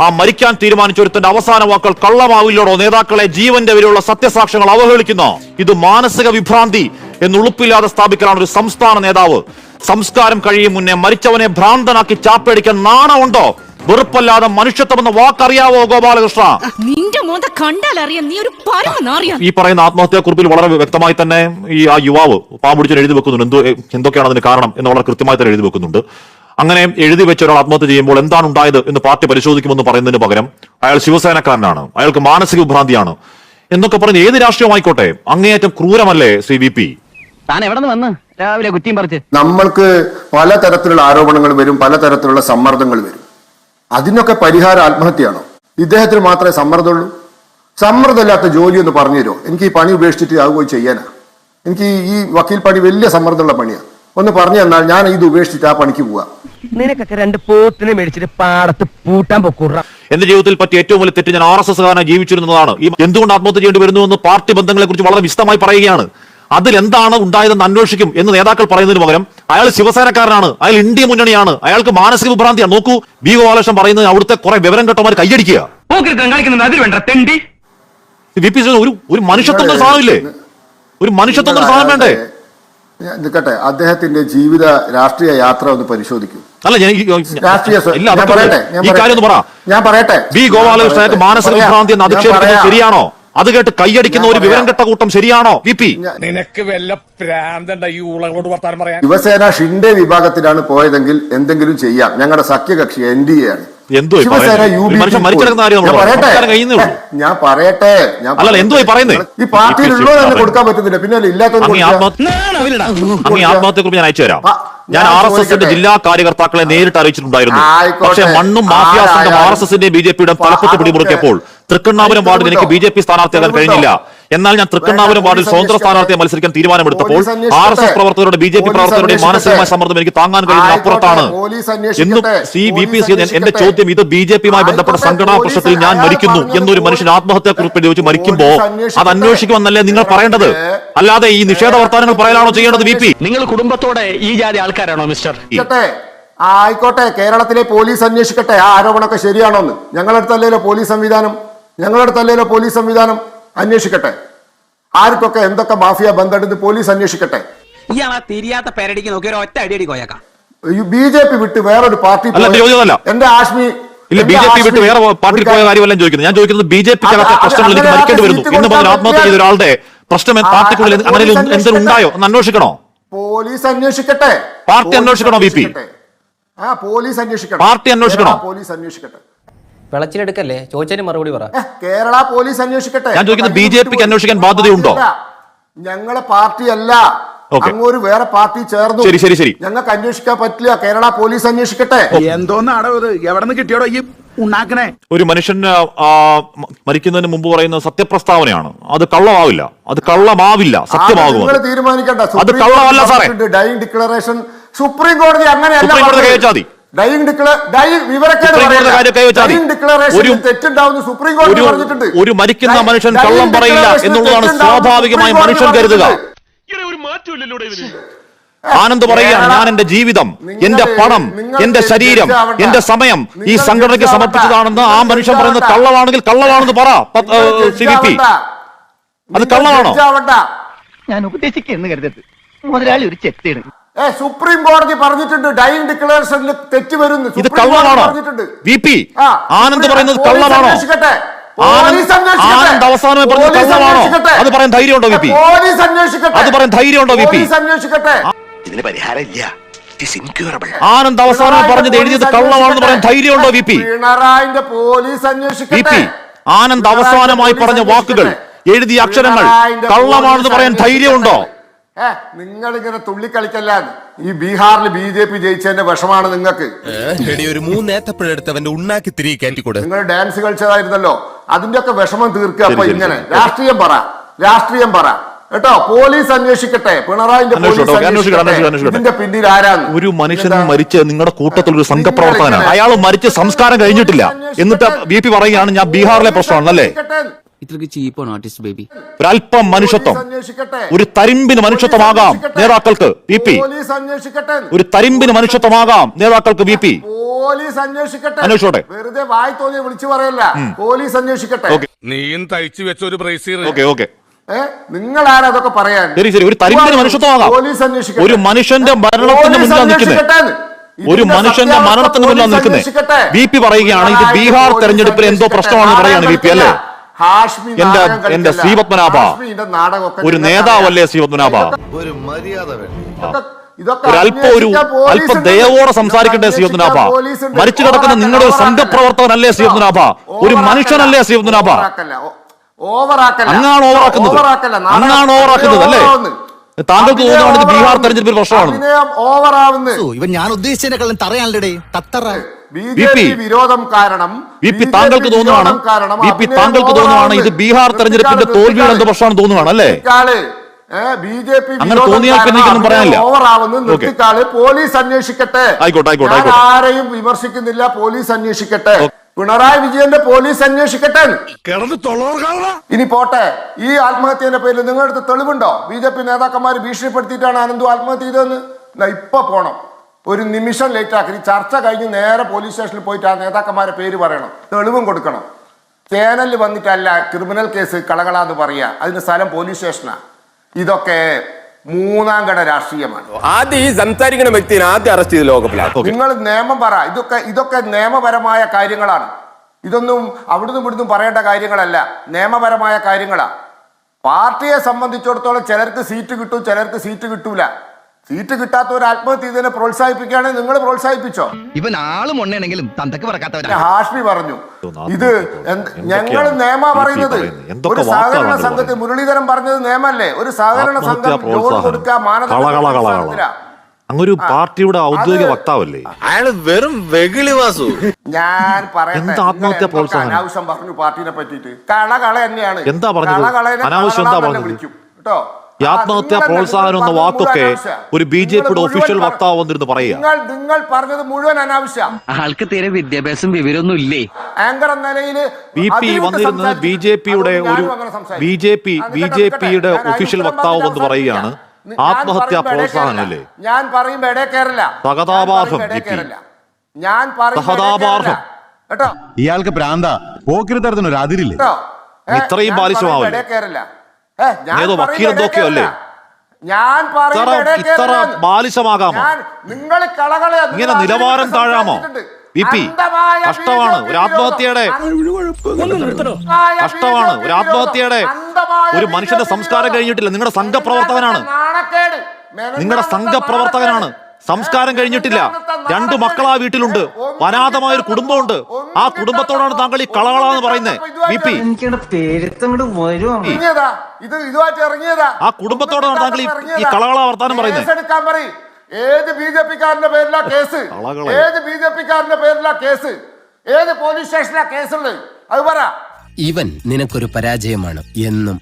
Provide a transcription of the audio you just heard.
ആ മരിക്കാൻ തീരുമാനിച്ചൊരുത്തന്റെ അവസാന വാക്കുകൾ കള്ളമാവില്ലോടോ? നേതാക്കളെ ജീവന്റെ വരെയുള്ള സത്യസാക്ഷ്യങ്ങൾ അവഹേളിക്കുന്നു. ഇത് മാനസിക വിഭ്രാന്തി എന്നുളുപ്പില്ലാതെ സ്ഥാപിക്കലാണ് ഒരു സംസ്ഥാന നേതാവ്. സംസ്കാരം കഴിയും മുന്നേ മരിച്ചവനെ ഭ്രാന്തനാക്കി ചാപ്പടിക്കാൻ നാണമുണ്ടോ? വെറുപ്പല്ലാതെ മനുഷ്യത്വമെന്ന വാക്കറിയാവോ ഗോപാലകൃഷ്ണ? നിന്റെ കണ്ടാലറിയാം നീ ഒരു ഈ പറയുന്ന ആത്മഹത്യാ കുറിപ്പിൽ വളരെ വ്യക്തമായി തന്നെ ഈ ആ യുവാവ് പാമ്പുടിച്ചു എഴുതി വെക്കുന്നുണ്ട്. എന്തോ എന്തൊക്കെയാണ് അതിന് കാരണം എന്ന് വളരെ കൃത്യമായി തന്നെ എഴുതി വെക്കുന്നുണ്ട്. അങ്ങനെ എഴുതി വെച്ച ഒരാൾ ആത്മഹത്യ ചെയ്യുമ്പോൾ എന്താണ് ഉണ്ടായത് എന്ന് പാർട്ടി പരിശോധിക്കുമെന്ന് പറയുന്നതിന് പകരം അയാൾ ശിവസേനക്കാരനാണ്. അയാൾക്ക് മാനസിക വിഭ്രാന്തിയാണ്. എന്നൊക്കെ പറഞ്ഞ് ഏത് രാഷ്ട്രീയമായിക്കോട്ടെ അങ്ങേയറ്റം ക്രൂരമല്ലേ സി വി പി? താൻ എവിടെ നിന്ന് വന്ന്? രാവിലെ കുറ്റിയും പറിച്ച്. നമ്മൾക്ക് പലതരത്തിലുള്ള ആരോപണങ്ങൾ വരും പലതരത്തിലുള്ള സമ്മർദ്ദങ്ങൾ വരും. അതിനൊക്കെ പരിഹാരം ആത്മഹത്യയാണോ? ഇദ്ദേഹത്തിന് മാത്രമേ സമ്മർദ്ദമുള്ളൂ. സമ്മർദ്ദമില്ലാത്ത ജോലി ഒന്ന് പറഞ്ഞു തരുമോ? എനിക്ക് ഈ പണി ഉപേക്ഷിച്ചിട്ട് അത് പോയി ചെയ്യാനാ. എനിക്ക് ഈ- ഈ വക്കീൽ പണി വലിയ സമ്മർദ്ദമുള്ള പണിയാണ് ഒന്ന് പറഞ്ഞു തന്നാൽ ഞാൻ ഇത് ഉപേക്ഷിച്ചിട്ട് ആ പണിക്ക് പോവാം. നിനക്കൊക്കെ രണ്ട് പോത്തിനെ മേടിച്ചിട്ട് പാടത്ത് പൂട്ടാൻ പൊക്കൂറ എന്റെ ജീവിതത്തിൽ പറ്റിയ ഏറ്റവും വലിയ തെറ്റ് ഞാൻ ആർ എസ് എസ് കാരനെ ജീവിച്ചിരുന്നതാണ്. ഈ എന്തുകൊണ്ട് ആത്മഹത്യ ചെയ്യേണ്ടി വരുന്നു എന്ന് പാർട്ടി ബന്ധങ്ങളെ കുറിച്ച് വളരെ വിശദമായി പറയുകയാണ്. അതിൽ എന്താണ് ഉണ്ടായതെന്ന് അന്വേഷിക്കും എന്ന് നേതാക്കൾ പറയുന്നതിന് പകരം അയാൾ ശിവസേനക്കാരനാണ് അയാൾ ഇന്ത്യ മുന്നണിയാണ് അയാൾക്ക് മാനസിക വിഭ്രാന്തിയാണ്. നോക്കൂ ബി ഗോപാലകൃഷ്ണൻ പറയുന്നത് അവിടുത്തെ കുറെ വിവരം കെട്ടമാർ കൈയടിക്കുക. വി പി ഒരു ഒരു മനുഷ്യത്വം സാധനമില്ലേ? ഒരു മനുഷ്യത്വം സാധനം വേണ്ടേ? നിൽക്കട്ടെ അദ്ദേഹത്തിന്റെ ജീവിത രാഷ്ട്രീയ യാത്ര ഒന്ന് പരിശോധിക്കൂ. അല്ല ഞാൻ പറയട്ടെ, ഞാൻ ഈ കാര്യം ഒന്ന് പറ. ഞാൻ പറയട്ടെ. ബി ഗോപാലകൃഷ്ണൻ മാനസിക പറയാം. വിഭ്രാന്തി എന്ന് അധിക്ഷേപിക്കുന്നത് ശരിയാണോ? അത് കേട്ട് കൈയടിക്കുന്ന ഒരു വിവരം പറയാം. കെട്ട കൂട്ടം ശരിയാണോ? V P. നിനക്ക് വല്ല പ്രാന്തണ്ട ഈ ഊളകളോട് വർത്താനം പറയാൻ? ശിവസേന ഷിൻഡെ വിഭാഗത്തിലാണ് പോയതെങ്കിൽ എന്തെങ്കിലും ചെയ്യാം. ഞങ്ങളുടെ സഖ്യകക്ഷി എൻ ഡി എ ആണ്. കാര്യം ഞാൻ. പറയട്ടെ. ഞാൻ പറയട്ടെ. ഞാൻ അല്ലല്ല, എന്തുവാ ഈ പറയുന്നത്? ഈ ഉള്ളത് തന്നെ കൊടുക്കാൻ പറ്റുന്നില്ല പിന്നെ കുറിച്ച് ഞാൻ അയച്ചു തരാം. ഞാൻ ആർ എസ് എസിന്റെ ജില്ലാ കാര്യകർത്താക്കളെ നേരിട്ട് അറിയിച്ചിട്ടുണ്ടായിരുന്നു. പക്ഷേ മണ്ണും മാഫിയ സംഘം. ആർ എസ് എസിന്റെ ബി ജെ പിയുടെ തലപ്പത്ത്. പിടിമുറുക്കിയപ്പോൾ തൃക്കണ്ണാപുരം വാർഡിൽ എനിക്ക് ബി ജെ പി സ്ഥാനാർത്ഥിയാകാൻ കഴിഞ്ഞില്ല. എന്നാൽ ഞാൻ തൃക്കണ്ണാപുരം വാർഡിൽ സ്വതന്ത്ര സ്ഥാനാർത്ഥിയെ മത്സരിക്കാൻ തീരുമാനമെടുത്തപ്പോൾ ആർ എസ് എസ് പ്രവർത്തകരുടെ ബി ജെ പി പ്രവർത്തകരുടെയും പ്രവർത്തകരുടെ മാനസികമായ. സമ്മർദ്ദം എനിക്ക് താങ്ങാൻ കഴിയുന്ന അപ്പുറത്താണ്. പോലീസ് എന്നും. സി ബി പി സി എന്റെ ചോദ്യം ഇത് ബി ജെ പിയുമായി ബന്ധപ്പെട്ട സംഘടനാ പ്രശ്നത്തിൽ ഞാൻ മരിക്കുന്നു എന്നൊരു മനുഷ്യൻ ആത്മഹത്യാ കുറിപ്പ് വെച്ച് മരിക്കുമ്പോ അത്. അന്വേഷിക്കുമെന്നല്ലേ നിങ്ങൾ പറയേണ്ടത്? അല്ലാതെ ഈ നിഷേധ വർത്തമാനങ്ങൾ പറയലാണോ ചെയ്യേണ്ടത് ബി പി? നിങ്ങൾ കുടുംബത്തോടെ ഈ ജാതി ആൾക്കാരാണോ മിസ്റ്റർ? ആയിക്കോട്ടെ കേരളത്തിലെ പോലീസ് അന്വേഷിക്കട്ടെ. ആ ആരോപണമൊക്കെ ശരിയാണോന്ന്. ഞങ്ങളടുത്തല്ലല്ലോ പോലീസ് സംവിധാനം? ഞങ്ങളടുത്തല്ലല്ലോ പോലീസ് സംവിധാനം? അന്വേഷിക്കട്ടെ. ആർക്കൊക്കെ എന്തൊക്കെ മാഫിയ ബന്ധമുണ്ടെന്ന് പോലീസ് അന്വേഷിക്കട്ടെ. ഇയാളാ തിരിയാത്ത പേരടിക്ക് നോക്കി ഒറ്റ അടിയടി കോയക്കാം. ബി ജെ പി വിട്ട് വേറൊരു പാർട്ടി അല്ല, പോയ- ചോദ്യമല്ല. എന്റെ ആശ്മി ഇല്ല ബി ജെ പി വിട്ട് വേറെ പാർട്ടിയിൽ പോയ കാര്യം- കാര്യമല്ല ഞാൻ ചോദിക്കുന്നത്. ഞാൻ ചോദിക്കുന്നത് ബി ജെ പിക്ക് അകത്തെ പ്രശ്നങ്ങൾ എനിക്ക് മരിക്കേണ്ടി വരുന്നു. ഇന്ന് മുതൽ ആത്മഹത്യ ചെയ്ത ഒരാളുടെ പ്രശ്നം പാർട്ടിക്കുള്ളിൽ അങ്ങനെ എന്തെങ്കിലും ഉണ്ടായോ? എന്ന് അന്വേഷിക്കണോ? പോലീസ് അന്വേഷിക്കട്ടെ. പാർട്ടി അന്വേഷിക്കണോ, ബി പി? ആ പോലീസ് അന്വേഷിക്കണം. പാർട്ടി അന്വേഷിക്കണോ? പോലീസ് അന്വേഷിക്കട്ടെ. വിളച്ചിലെടുക്കല്ലേ? ചോദിച്ചതിന് മറുപടി പറ. കേരള പോലീസ് അന്വേഷിക്കട്ടെ. ഞാൻ ചോദിക്കുന്നത് ബി ജെ പിക്ക് അന്വേഷിക്കാൻ ബാധ്യതയുണ്ടോ? ഞങ്ങളെ പാർട്ടി അല്ല. അങ്ങോട്ട് വേറെ പാർട്ടി ചേർന്നു. ശരി, ശരി, ശരി. ഞങ്ങൾക്ക് അന്വേഷിക്കാൻ പറ്റില്ല. കേരള പോലീസ് അന്വേഷിക്കട്ടെ. എന്തോന്നാടോ ഇത്? എവിടെ നിന്ന് കിട്ടിയോടോ ഈ ഉണ്ടാക്കണേ ഒരു മനുഷ്യൻ മരിക്കുന്നതിന് മുമ്പ് പറയുന്ന സത്യപ്രസ്താവനയാണ്. അത് കള്ളമാവില്ല. അത് കള്ളമാവില്ല. സത്യമാകും. തീരുമാനിക്കണ്ട. അത് കള്ളമല്ല സാറേ. Dying declaration. സുപ്രീം കോടതി അങ്ങനെയല്ല ഡൈങ് ഡിക്ലറേഷനിൽ ഒരു- മരിക്കുന്ന മനുഷ്യൻ കള്ളം പറയില്ല എന്നുള്ളതാണ് സ്വാഭാവികമായി മനുഷ്യൻ കരുതുക. ആനന്ദ് പറയുകയാണ് ഞാൻ എന്റെ ജീവിതം എന്റെ പണം എന്റെ ശരീരം. എന്റെ സമയം ഈ സംഘടനയ്ക്ക് സമർപ്പിച്ചതാണെന്ന് ആ മനുഷ്യൻ പറയുന്നത് കള്ളവാണെങ്കിൽ കള്ളമാണെങ്കിൽ കള്ളമാണെന്ന് പറ സി വി പി. അത് കള്ളമാണോ? ഞാൻ ഉപദേശിക്കുന്നു കരുതരുത്. മുതലാളി ഒരു ചെത്തിയാണ് സുപ്രീം കോടതി പറഞ്ഞിട്ടുണ്ട് ഡൈങ് ഡിക്ലറേഷനിൽ തെറ്റ് വരുന്നു. ഇത് കള്ളമാണോ. വി പി ആനന്ദ് പറയുന്നത് കള്ളമാണോ? ആനന്ദ് പോലീസ് അന്വേഷിക്കട്ടെ. ആനന്ദ് അവസാനമായി പറഞ്ഞത് കള്ളമാണോ? അന്വേഷിക്കട്ടെ. അത് പറയാൻ ധൈര്യമുണ്ടോ വി പി? പോലീസ് അന്വേഷിക്കട്ടെ. അത് പറയാൻ ധൈര്യമുണ്ടോ വി പി? പോലീസ് അന്വേഷിക്കട്ടെ. ഇതിന് പരിഹാരം ഇല്ല ഇൻക്യൂറബിൾ ആനന്ദ് അവസാനം പറഞ്ഞത് എഴുതിയത് കള്ളമാണെന്ന് പറയാൻ ധൈര്യമുണ്ടോ വി പി? പിണറായിന്റെ പോലീസ് അന്വേഷിക്കട്ടെ. ആനന്ദ് അവസാനമായി പറഞ്ഞ വാക്കുകൾ എഴുതിയ അക്ഷരങ്ങൾ കള്ളമാണെന്ന് പറയാൻ ധൈര്യമുണ്ടോ? നിങ്ങൾ ഇങ്ങനെ തുള്ളിക്കളിക്കല്ല ഈ ബീഹാറിൽ ബി ജെ പി ജയിച്ചതിന്റെ വിഷമാണ് നിങ്ങൾക്ക്. ഒരു മൂന്നേത്തപ്പഴെടുത്തവന്റെ ഉണ്ണാക്കി തിരികെ കയറ്റിക്കൊടു? നിങ്ങൾ ഡാൻസ് കളിച്ചതായിരുന്നല്ലോ. അതിന്റെ ഒക്കെ വിഷമം തീർക്കുക അപ്പൊ ഇങ്ങനെ. രാഷ്ട്രീയം പറ രാഷ്ട്രീയം പറ. കേട്ടോ പോലീസ് അന്വേഷിക്കട്ടെ പിണറായിന്റെ. ഇതിന്റെ പിന്നിൽ ആരാണ്? ഒരു മനുഷ്യൻ? മരിച്ച് നിങ്ങളുടെ കൂട്ടത്തിൽ ഒരു സംഘപ്രവർത്തകനാണ്. അയാൾ മരിച്ച് സംസ്കാരം കഴിഞ്ഞിട്ടില്ല. എന്നിട്ട് ബി പി പറയുകയാണ് ഞാൻ ബീഹാറിലെ പ്രശ്നമാണ് ഇത്രക്ക് ചീപ്പാണ് ആർട്ടിസ്റ്റ് ബേബി ഒരല്പം മനുഷ്യത്വം. ഒരു തരിമ്പിന് മനുഷ്യത്വമാകാം. നേതാക്കൾക്ക് വി പി. ഒരു തരിമ്പിന് മനുഷ്യത്വമാകാം. നേതാക്കൾക്ക് വി പി. പോലീസ് അന്വേഷിക്കട്ടെ. അന്വേഷിച്ചോട്ടെ. വെറുതെ വായി തോന്നി വിളിച്ചു പറയല്ല. പോലീസ് അന്വേഷിക്കട്ടെ. നീയും തയ്ച്ചു വെച്ച ഒരു ബ്രേസീർ ഓക്കെ ഓക്കെ. നിങ്ങൾ ആരാ അതൊക്കെ പറയാൻ? ശരി ശരി. ഒരു തരിമ്പിന് മനുഷ്യത്വമാകാം. പോലീസ് അന്വേഷിക്കട്ടെ. ഒരു മനുഷ്യന്റെ മരണത്തിന് മുന്നിൽ മുന്നിലാണ് നിൽക്കുന്നത് ഒരു മനുഷ്യന്റെ മരണത്തിന് മുന്നിൽ നിൽക്കുന്നത് ബി പി പറയുകയാണ് ഇത് ബീഹാർ തെരഞ്ഞെടുപ്പിൽ എന്തോ. പ്രശ്നമാണെന്ന് പറയാണ് ബി പി അല്ലേ? ഹാഷ്മി എന്റെ- എന്റെ ശ്രീ പത്മനാഭ. ഒരു നേതാവല്ലേ ശ്രീ പത്മനാഭ ഒരു മര്യാദ ഒരു അല്പം ഒരു അല്പ ദയവോടെ സംസാരിക്കട്ടെ ശ്രീപത്മനാഭ. മരിച്ചു കിടക്കുന്ന നിങ്ങളുടെ ഒരു ഓവറാക്കല്ല. സംഘപ്രവർത്തകനല്ലേ ശ്രീപത്മനാഭ ഒരു. മനുഷ്യനല്ലേ ശ്രീപത്മനാഭ. അങ്ങാണ് ഓവറാക്കുന്നത് അങ്ങാണ് ഓവറാക്കുന്നത് അല്ലേ. താങ്കൾക്ക് തോന്നുന്നത് ബീഹാർ. തെരഞ്ഞെടുപ്പിൽ പ്രശ്നമാണ് ഇവൻ ഞാൻ ഉദ്ദേശിച്ചതിനെക്കാളും തറയാണല്ലേ തത്തറ. വിരോധം കാരണം താങ്കൾക്ക് പി താങ്കൾക്ക് തോന്നുകയാണ് ഇത് ഓവറാവുന്നു. ബീഹാർ തെരഞ്ഞെടുപ്പിന്റെ തോൽവിയുടെ എന്ത് പ്രശ്നമാണ് തോന്നുകയാണ് അല്ലേ? ഏ, ബി ജെ പി അങ്ങനെ തോന്നിയാൽ പിന്നെ പറയാനില്ല. ഓവറാവുന്നു നിർത്തിക്കാൾ. പോലീസ് അന്വേഷിക്കട്ടെ. ആയിക്കോട്ടെ, ആയിക്കോട്ടെ, ആരെയും വിമർശിക്കുന്നില്ല. പോലീസ് അന്വേഷിക്കട്ടെ. പിണറായി വിജയന്റെ പോലീസ് അന്വേഷിക്കട്ടെ? ഇനി പോട്ടെ. ഈ ആത്മഹത്യന്റെ പേരിൽ നിങ്ങളുടെ അടുത്ത് തെളിവുണ്ടോ? ബി ജെ പി നേതാക്കന്മാർ ഭീഷണിപ്പെടുത്തിയിട്ടാണ് അനന്തു ആത്മഹത്യ ചെയ്തതെന്ന്? ഇപ്പൊ പോണം. ഒരു നിമിഷം ലേറ്റ് ആക്കി. ചർച്ച കഴിഞ്ഞ് നേരെ പോലീസ് സ്റ്റേഷനിൽ പോയിട്ട് ആ നേതാക്കന്മാരെ പേര് പറയണം. തെളിവും കൊടുക്കണം. ചേനലിൽ വന്നിട്ടല്ല ക്രിമിനൽ കേസ് കളകളാന്ന് പറയുക അതിന്റെ സ്ഥലം പോലീസ് സ്റ്റേഷനാ. ഇതൊക്കെ മൂന്നാം കട രാഷ്ട്രീയമാണ്. ആദ്യം ഈ സംസാരിക്കുന്ന വ്യക്തിയെ ആദ്യം അറസ്റ്റ് ചെയ്ത് ലോകപ്പിലാണ് നിങ്ങൾ നിയമം പറ. ഇതൊക്കെ ഇതൊക്കെ നിയമപരമായ കാര്യങ്ങളാണ്. ഇതൊന്നും അവിടുന്ന് ഇവിടുന്നും പറയേണ്ട കാര്യങ്ങളല്ല. നിയമപരമായ കാര്യങ്ങളാണ് പാർട്ടിയെ സംബന്ധിച്ചിടത്തോളം ചിലർക്ക് സീറ്റ് കിട്ടും ചിലർക്ക് സീറ്റ് കിട്ടൂല. സീറ്റ് കിട്ടാത്ത ഒരു ആത്മഹത്യ ചെയ്തതിനെ പ്രോത്സാഹിപ്പിക്കുകയാണെങ്കിൽ നിങ്ങൾ പ്രോത്സാഹിപ്പിച്ചോ? ഇവൻ ആളും ഉണ്ടെങ്കിലും തന്തക്ക് പറക്കാത്തവരാ. ഹാഷ്മി പറഞ്ഞു ഇത് ഞങ്ങൾ നിയമ പറയുന്നത്? ഒരു സഹകരണ സംഘത്തെ സംഘത്തിൽ മുരളീധരൻ പറഞ്ഞത് നിയമല്ലേ ഒരു സഹകരണ സംഘം ലോൺ കൊടുക്കുക മാനദണ്ഡ അങ്ങൊരു പാർട്ടിയുടെ ഔദ്യോഗിക വക്താവല്ലേ? അയാൾ വെറും വെകിളിവാസു ഞാൻ പറയുന്നത് എന്ത് ആത്മഹത്യാ പ്രോത്സാഹനം? അനാവശ്യം പറഞ്ഞു പാർട്ടിനെ പറ്റിയിട്ട്? കളകള കള തന്നെയാണ്. എന്താ പറഞ്ഞത്? കളകളേനെ അനാവശ്യം എന്താ പറഞ്ഞത്? വിളിക്കും. കേട്ടോ? ഈ ആത്മഹത്യാ പ്രോത്സാഹനം എന്ന വാക്കൊക്കെ ഒരു ബി ജെ പിയുടെ ഒഫീഷ്യൽ വക്താവ് വന്നിരുന്ന് പറയുക. നിങ്ങൾ നിങ്ങൾ പറഞ്ഞത് മുഴുവൻ അനാവശ്യം. ആൾക്ക് തീരെ വിദ്യാഭ്യാസം വിവരമൊന്നും ഇല്ലേ ആങ്കർ എന്ന നിലയിൽ ബി പി വന്നിരുന്നത് ബി ജെ പിയുടെ ഒരു B J P B J പിയുടെ ഒഫീഷ്യൽ വക്താവ് വന്ന് പറയുകയാണ് ആത്മഹത്യാ പ്രോത്സാഹനം അല്ലേ ഞാൻ പറയും ഇടേ കയറില്ല സഹതാപാർഹം, ഞാൻ പറയും സഹതാപാർഹം. കേട്ടോ? ഇയാൾക്ക് പ്രാന്താ പോക്കിരുത്തരത്തിനൊരു അതിരില്ലേ? ഇത്രയും ബാലിശമാവല്ലേ? ഏതോ വക്കീൽ അല്ലേ? ഞാൻ ഇത്ര ബാലിശമാകാമോ? ഞാൻ നിങ്ങൾ ഇങ്ങനെ നിലവാരം താഴാമോ? ബി പി കഷ്ടമാണ്. ഒരു ആത്മഹത്യയുടെ കഷ്ടമാണ്. ഒരു ആത്മഹത്യയുടെ ഒരു മനുഷ്യന്റെ സംസ്കാരം കഴിഞ്ഞിട്ടില്ല. നിങ്ങളുടെ സംഘപ്രവർത്തകനാണ്. നാണക്കേട്. നിങ്ങളുടെ സംഘപ്രവർത്തകനാണ്. സംസ്കാരം കഴിഞ്ഞിട്ടില്ല. രണ്ട് മക്കൾ ആ വീട്ടിലുണ്ട്. അനാഥമായ ഒരു കുടുംബമുണ്ട്. ആ കുടുംബത്തോടാണ് താങ്കൾ ഈ കളകളാന്ന് പറയുന്നത് ബി പി. ആ കുടുംബത്തോടാണ് താങ്കൾ ഈ- കളകള വർത്താനം പറയുന്നത്. ഏത് ബി ജെ പിക്കാരന്റെ പേരിലാ കേസ്? ഏത് ബി ജെ പിക്കാരന്റെ പേരിലാ കേസ്? ഏത് പോലീസ് സ്റ്റേഷനിലാ കേസുള്ളത്? അത് പറ. ഇവൻ നിനക്കൊരു പരാജയമാണ് എന്നും.